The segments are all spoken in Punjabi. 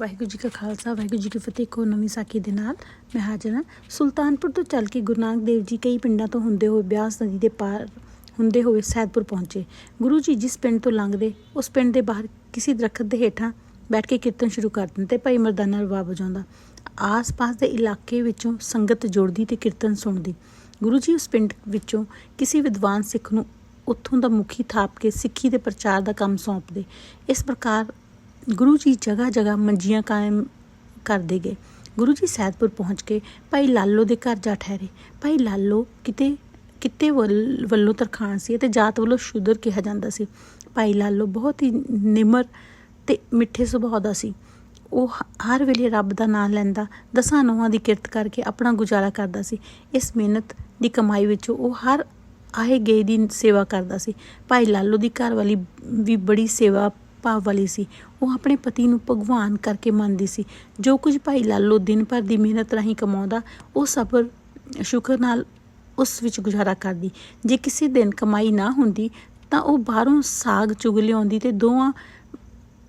ਵਾਹਿਗੁਰੂ ਜੀ ਕਾ ਖਾਲਸਾ, ਵਾਹਿਗੁਰੂ ਜੀ ਕੀ ਫਤਿਹ ਕੋ ਨਵੀਂ ਸਾਖੀ ਦੇ ਨਾਲ ਮੈਂ ਹਾਜ਼ਰ ਹਾਂ। ਸੁਲਤਾਨਪੁਰ ਤੋਂ ਚੱਲ ਕੇ ਗੁਰੂ ਨਾਨਕ ਦੇਵ ਜੀ ਕਈ ਪਿੰਡਾਂ ਤੋਂ ਹੁੰਦੇ ਹੋਏ ਬਿਆਸ ਨਦੀ ਦੇ ਪਾਰ ਹੁੰਦੇ ਹੋਏ ਸੈਦਪੁਰ ਪਹੁੰਚੇ। ਗੁਰੂ ਜੀ ਜਿਸ ਪਿੰਡ ਤੋਂ ਲੰਘਦੇ, ਉਸ ਪਿੰਡ ਦੇ ਬਾਹਰ ਕਿਸੇ ਦਰਖਤ ਦੇ ਹੇਠਾਂ ਬੈਠ ਕੇ ਕੀਰਤਨ ਸ਼ੁਰੂ ਕਰ ਦਿੰਦੇ, ਭਾਈ ਮਰਦਾਨਾ ਰਵਾ ਵਜਾਉਂਦਾ। ਆਸ-ਪਾਸ ਦੇ ਇਲਾਕੇ ਵਿੱਚੋਂ ਸੰਗਤ ਜੁੜਦੀ ਤੇ ਕੀਰਤਨ ਸੁਣਦੀ। ਗੁਰੂ ਜੀ ਉਸ ਪਿੰਡ ਵਿੱਚੋਂ ਕਿਸੇ ਵਿਦਵਾਨ ਸਿੱਖ ਨੂੰ ਉੱਥੋਂ ਦਾ ਮੁਖੀ ਥਾਪ ਕੇ ਸਿੱਖੀ ਦੇ ਪ੍ਰਚਾਰ ਦਾ ਕੰਮ ਸੌਂਪਦੇ। ਇਸ ਪ੍ਰਕਾਰ ਗੁਰੂ ਜੀ ਜਗ੍ਹਾ ਜਗ੍ਹਾ ਮੰਜੀਆਂ ਕਾਇਮ ਕਰਦੇ ਗਏ। ਗੁਰੂ ਜੀ ਸੈਦਪੁਰ ਪਹੁੰਚ ਕੇ ਭਾਈ ਲਾਲੋ ਦੇ ਘਰ ਜਾ ਠਹਿਰੇ। ਭਾਈ ਲਾਲੋ ਕਿਤੇ ਕਿਤੇ ਵੱਲ- ਵੱਲੋਂ ਤਰਖਾਣ ਸੀ ਅਤੇ ਜਾਤ ਵੱਲੋਂ ਸ਼ੂਦਰ ਕਿਹਾ ਜਾਂਦਾ ਸੀ। ਭਾਈ ਲਾਲੋ ਬਹੁਤ ਹੀ ਨਿਮਰ ਤੇ ਮਿੱਠੇ ਸੁਭਾਅ ਦਾ ਸੀ। ਉਹ ਹ- ਹਰ ਵੇਲੇ ਰੱਬ ਦਾ ਨਾਮ ਲੈਂਦਾ, ਦਸਾਂ ਨੋਹਾਂ ਦੀ ਕਿਰਤ ਕਰਕੇ ਆਪਣਾ ਗੁਜ਼ਾਰਾ ਕਰਦਾ ਸੀ। ਇਸ ਮਿਹਨਤ ਦੀ ਕਮਾਈ ਵਿੱਚੋਂ ਉਹ ਹਰ ਆਏ ਗਏ ਦੀ ਸੇਵਾ ਕਰਦਾ ਸੀ। ਭਾਈ ਲਾਲੋ ਦੀ ਘਰ ਵਾਲੀ ਵੀ ਬੜੀ ਸੇਵਾ ਭਾਵ ਵਾਲੀ ਸੀ। ਉਹ ਆਪਣੇ ਪਤੀ ਨੂੰ ਭਗਵਾਨ ਕਰਕੇ ਮੰਨਦੀ ਸੀ। ਜੋ ਕੁਝ ਭਾਈ ਲਾਲੋ ਦਿਨ ਭਰ ਦੀ ਮਿਹਨਤ ਰਾਹੀਂ ਕਮਾਉਂਦਾ, ਉਹ ਸਬਰ ਸ਼ੁਕਰ ਨਾਲ ਉਸ ਵਿੱਚ ਗੁਜ਼ਾਰਾ ਕਰਦੀ। ਜੇ ਕਿਸੇ ਦਿਨ ਕਮਾਈ ਨਾ ਹੁੰਦੀ, ਤਾਂ ਉਹ ਬਾਹਰੋਂ ਸਾਗ ਚੁਗ ਲਿਆਉਂਦੀ ਤੇ ਦੋਵਾਂ,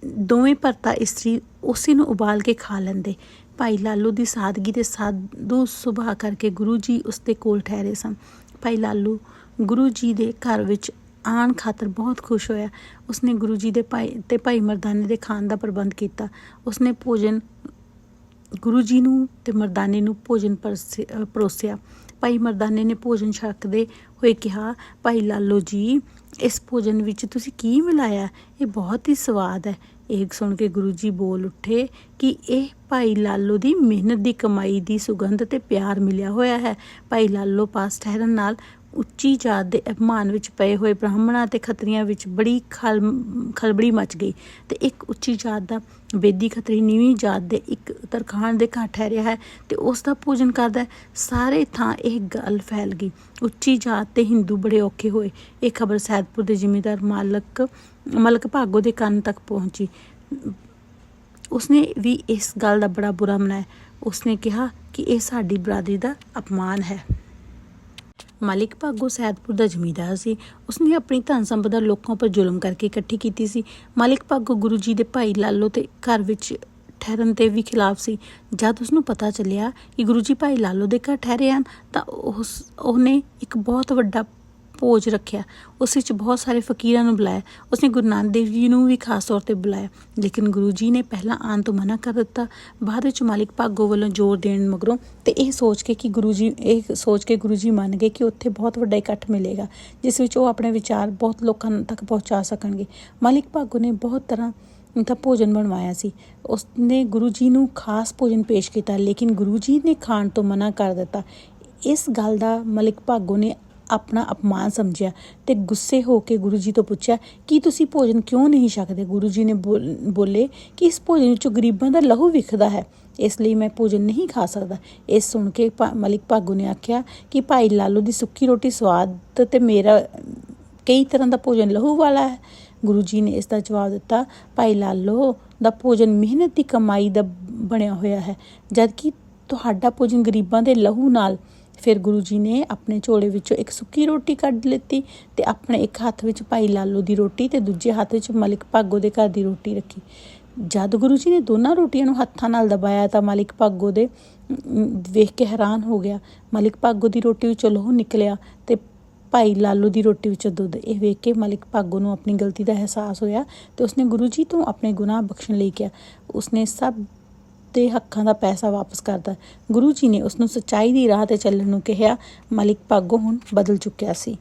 ਦੋਵੇਂ ਭਰਤਾ ਇਸਤਰੀ ਉਸੇ ਨੂੰ ਉਬਾਲ ਕੇ ਖਾ ਲੈਂਦੇ। ਭਾਈ ਲਾਲੂ ਦੀ ਸਾਦਗੀ ਤੇ ਸਾਧੂ ਸੁਭਾਅ ਕਰਕੇ ਗੁਰੂ ਜੀ ਉਸ ਦੇ ਕੋਲ ਠਹਿਰੇ ਸਨ। ਭਾਈ ਲਾਲੂ ਗੁਰੂ ਜੀ ਦੇ ਘਰ ਵਿੱਚ ਆਣ ਖਾਤਰ ਬਹੁਤ ਖੁਸ਼ ਹੋਇਆ। ਉਸਨੇ ਗੁਰੂ ਜੀ ਦੇ ਭਾਈ ਤੇ ਭਾਈ ਮਰਦਾਨੇ ਦੇ ਖਾਣ ਦਾ ਪ੍ਰਬੰਧ ਕੀਤਾ। ਉਸਨੇ ਭੋਜਨ ਗੁਰੂ ਜੀ ਨੂੰ ਤੇ ਮਰਦਾਨੇ ਨੂੰ ਭੋਜਨ ਪਰਸੇ- ਪਰੋਸਿਆ। ਭਾਈ ਮਰਦਾਨੇ ਨੇ ਭੋਜਨ ਛਕਦੇ ਹੋਏ ਕਿਹਾ, ਭਾਈ ਲਾਲੋ ਜੀ, ਇਸ ਭੋਜਨ ਵਿੱਚ ਤੁਸੀਂ ਕੀ ਮਿਲਾਇਆ? ਇਹ ਬਹੁਤ ਹੀ ਸਵਾਦ ਹੈ। ਇਹ ਸੁਣ ਕੇ ਗੁਰੂ ਜੀ ਬੋਲ ਉੱਠੇ ਕਿ ਇਹ ਭਾਈ ਲਾਲੋ ਦੀ ਮਿਹਨਤ ਦੀ ਕਮਾਈ ਦੀ ਸੁਗੰਧ ਤੇ ਪਿਆਰ ਮਿਲਿਆ ਹੋਇਆ ਹੈ। ਭਾਈ ਲਾਲੋ ਪਾਸ ਠਹਿਰਨ ਨਾਲ ਉੱਚੀ ਜਾਤ ਦੇ ਅਪਮਾਨ ਵਿੱਚ ਪਏ ਹੋਏ ਬ੍ਰਾਹਮਣਾਂ ਤੇ ਖੱਤਰੀਆਂ ਵਿੱਚ ਬੜੀ ਖਲ, ਖਲਬੜੀ ਮਚ ਗਈ ਤੇ ਇੱਕ ਉੱਚੀ ਜਾਤ ਦਾ ਬੇਦੀ ਖੱਤਰੀ ਨੀਵੀਂ ਜਾਤ ਦੇ ਇੱਕ ਤਰਖਾਣ ਦੇ ਘਰ ਠਹਿਰਿਆ ਹੈ ਤੇ ਉਸ ਦਾ ਪੂਜਨ ਕਰਦਾ ਹੈ। ਸਾਰੇ ਥਾਂ ਇਹ ਗੱਲ ਫੈਲ ਗਈ। ਉੱਚੀ ਜਾਤ ਤੇ ਹਿੰਦੂ ਬੜੇ ਔਖੇ ਹੋਏ। ਇਹ ਖਬਰ ਸੈਦਪੁਰ ਦੇ ਜ਼ਿਮੀਂਦਾਰ ਮਾਲਕ, ਮਲਕ ਭਾਗੋ ਦੇ ਕੰਨ ਤੱਕ ਪਹੁੰਚੀ। ਉਸਨੇ ਵੀ ਇਸ ਗੱਲ ਦਾ ਬੜਾ ਬੁਰਾ ਮਨਾਇਆ। ਉਸਨੇ ਕਿਹਾ ਕਿ ਇਹ ਸਾਡੀ ਬਰਾਦਰੀ ਦਾ ਅਪਮਾਨ ਹੈ। ਮਾਲਿਕ ਭਾਗੋ ਸੈਦਪੁਰ ਦਾ ਜ਼ਮੀਂਦਾਰ ਸੀ। ਉਸਨੇ ਆਪਣੀ ਧਨ ਸੰਪਦਾ ਲੋਕਾਂ ਉੱਪਰ ਜ਼ੁਲਮ ਕਰਕੇ ਇਕੱਠੀ ਕੀਤੀ ਸੀ। ਮਾਲਿਕ ਭਾਗੋ ਗੁਰੂ ਜੀ ਦੇ ਭਾਈ ਲਾਲੋ ਤੇ ਘਰ ਵਿੱਚ ਠਹਿਰਨ ਤੇ ਵੀ ਖਿਲਾਫ ਸੀ। ਜਦ ਉਸਨੂੰ ਪਤਾ ਚੱਲਿਆ ਕਿ ਗੁਰੂ ਜੀ ਭਾਈ ਲਾਲੋ ਦੇ ਘਰ ਠਹਿਰੇ ਹਨ, ਤਾਂ ਉਸ ਉਹਨੇ ਇੱਕ ਬਹੁਤ ਵੱਡਾ ਭੋਜ ਰੱਖਿਆ। ਉਸ ਵਿੱਚ ਬਹੁਤ ਸਾਰੇ ਫਕੀਰਾਂ ਨੂੰ ਬੁਲਾਇਆ। ਉਸਨੇ ਗੁਰੂ ਨਾਨਕ ਦੇਵ ਜੀ ਨੂੰ ਵੀ ਖਾਸ ਤੌਰ ਤੇ ਬੁਲਾਇਆ। ਲੇਕਿਨ ਗੁਰੂ ਜੀ ਨੇ ਪਹਿਲਾਂ ਆਉਣ ਤੋਂ ਮਨਾ ਕਰ ਦਿੱਤਾ। ਬਾਅਦ ਵਿੱਚ ਮਾਲਿਕ ਭਾਗੋ ਵੱਲੋਂ ਜ਼ੋਰ ਦੇਣ ਮਗਰੋਂ ਤੇ ਇਹ ਸੋਚ ਕੇ ਕਿ ਗੁਰੂ ਜੀ, ਇਹ ਸੋਚ ਕੇ ਗੁਰੂ ਜੀ ਮੰਨ ਗਏ ਕਿ ਉੱਥੇ ਬਹੁਤ ਵੱਡਾ ਇਕੱਠ ਮਿਲੇਗਾ, ਜਿਸ ਵਿੱਚ ਉਹ ਆਪਣੇ ਵਿਚਾਰ ਬਹੁਤ ਲੋਕਾਂ ਤੱਕ ਪਹੁੰਚਾ ਸਕਣਗੇ। ਮਾਲਿਕ ਭਾਗੋ ਨੇ ਬਹੁਤ ਤਰ੍ਹਾਂ ਦਾ ਭੋਜਨ ਬਣਵਾਇਆ ਸੀ। ਉਸਨੇ ਗੁਰੂ ਜੀ ਨੂੰ ਖਾਸ ਭੋਜਨ ਪੇਸ਼ ਕੀਤਾ, ਲੇਕਿਨ ਗੁਰੂ ਜੀ ਨੇ ਖਾਣ ਤੋਂ ਮਨਾ ਕਰ ਦਿੱਤਾ। ਇਸ ਗੱਲ ਦਾ ਮਲਿਕ ਭਾਗੋ ਨੇ ਆਪਣਾ ਅਪਮਾਨ ਸਮਝਿਆ ਤੇ ਗੁੱਸੇ ਹੋ ਕੇ ਗੁਰੂ ਜੀ ਤੋਂ ਪੁੱਛਿਆ, ਕਿ ਤੁਸੀਂ ਭੋਜਨ ਕਿਉਂ ਨਹੀਂ ਛਕਦੇ? ਗੁਰੂ ਜੀ ਨੇ ਬੋਲ- ਬੋਲੇ, ਕਿ ਇਸ ਭੋਜਨ ਵਿੱਚੋਂ ਗਰੀਬਾਂ ਦਾ ਲਹੂ ਵਿਖਦਾ ਹੈ, ਇਸ ਲਈ ਮੈਂ ਭੋਜਨ ਨਹੀਂ ਖਾ ਸਕਦਾ। ਇਹ ਸੁਣ ਕੇ ਭਾ- ਮਲਿਕ ਭਾਗੋ ਨੇ ਆਖਿਆ ਕਿ ਭਾਈ ਲਾਲੂ ਦੀ ਸੁੱਕੀ ਰੋਟੀ ਸਵਾਦ ਤੇ ਮੇਰਾ ਕਈ ਤਰ੍ਹਾਂ ਦਾ ਭੋਜਨ ਲਹੂ ਵਾਲਾ ਹੈ। ਗੁਰੂ ਜੀ ਨੇ ਇਸ ਦਾ ਜਵਾਬ ਦਿੱਤਾ, ਭਾਈ ਲਾਲੋ ਦਾ ਭੋਜਨ ਮਿਹਨਤ ਦੀ ਕਮਾਈ ਦਾ ਬਣਿਆ ਹੋਇਆ ਹੈ, ਜਦਕਿ ਤੁਹਾਡਾ ਭੋਜਨ ਗਰੀਬਾਂ ਦੇ ਲਹੂ ਨਾਲ ਫਿਰ ਗੁਰੂ ਜੀ ਨੇ ਆਪਣੇ ਝੋਲੇ ਵਿੱਚੋਂ ਇੱਕ ਸੁੱਕੀ ਰੋਟੀ ਕੱਢ ਲਿੱਤੀ ਤੇ ਆਪਣੇ ਇੱਕ ਹੱਥ ਵਿੱਚ ਭਾਈ ਲਾਲੋ ਦੀ ਰੋਟੀ ਤੇ ਦੂਜੇ ਹੱਥ ਵਿੱਚ ਮਲਿਕ ਭਾਗੋ ਦੇ ਘਰ ਦੀ ਰੋਟੀ ਰੱਖੀ। ਜਦ ਗੁਰੂ ਜੀ ਨੇ ਦੋਨਾਂ ਰੋਟੀਆਂ ਨੂੰ ਹੱਥਾਂ ਨਾਲ ਦਬਾਇਆ ਤਾਂ ਮਲਿਕ ਭਾਗੋ ਦੇ ਵੇਖ ਕੇ ਹੈਰਾਨ ਹੋ ਗਿਆ। ਮਲਿਕ ਭਾਗੋ ਦੀ ਰੋਟੀ ਵਿੱਚੋਂ ਲਹੂ ਨਿਕਲਿਆ ਤੇ ਭਾਈ ਲਾਲੂ ਦੀ ਰੋਟੀ ਵਿੱਚੋਂ ਦੁੱਧ। ਇਹ ਵੇਖ ਕੇ ਮਲਿਕ ਭਾਗੋ ਨੂੰ ਆਪਣੀ ਗਲਤੀ ਦਾ ਅਹਿਸਾਸ ਹੋਇਆ ਤੇ ਉਸਨੇ ਗੁਰੂ ਜੀ ਤੋਂ ਆਪਣੇ ਗੁਨਾਹ ਬਖਸ਼ਣ ਲਈ ਕਿਹਾ। ਉਸਨੇ ਸਭ ਦੇ ਹੱਕਾਂ ਦਾ ਪੈਸਾ ਵਾਪਸ ਕਰਦਾ ਗੁਰੂ ਜੀ ਨੇ ਉਸ ਨੂੰ ਸੱਚਾਈ ਦੀ ਰਾਹ ਤੇ ਚੱਲਣ ਨੂੰ ਕਿਹਾ। ਮਲਿਕ ਭਾਗੋ ਹੁਣ ਬਦਲ ਚੁੱਕਿਆ ਸੀ।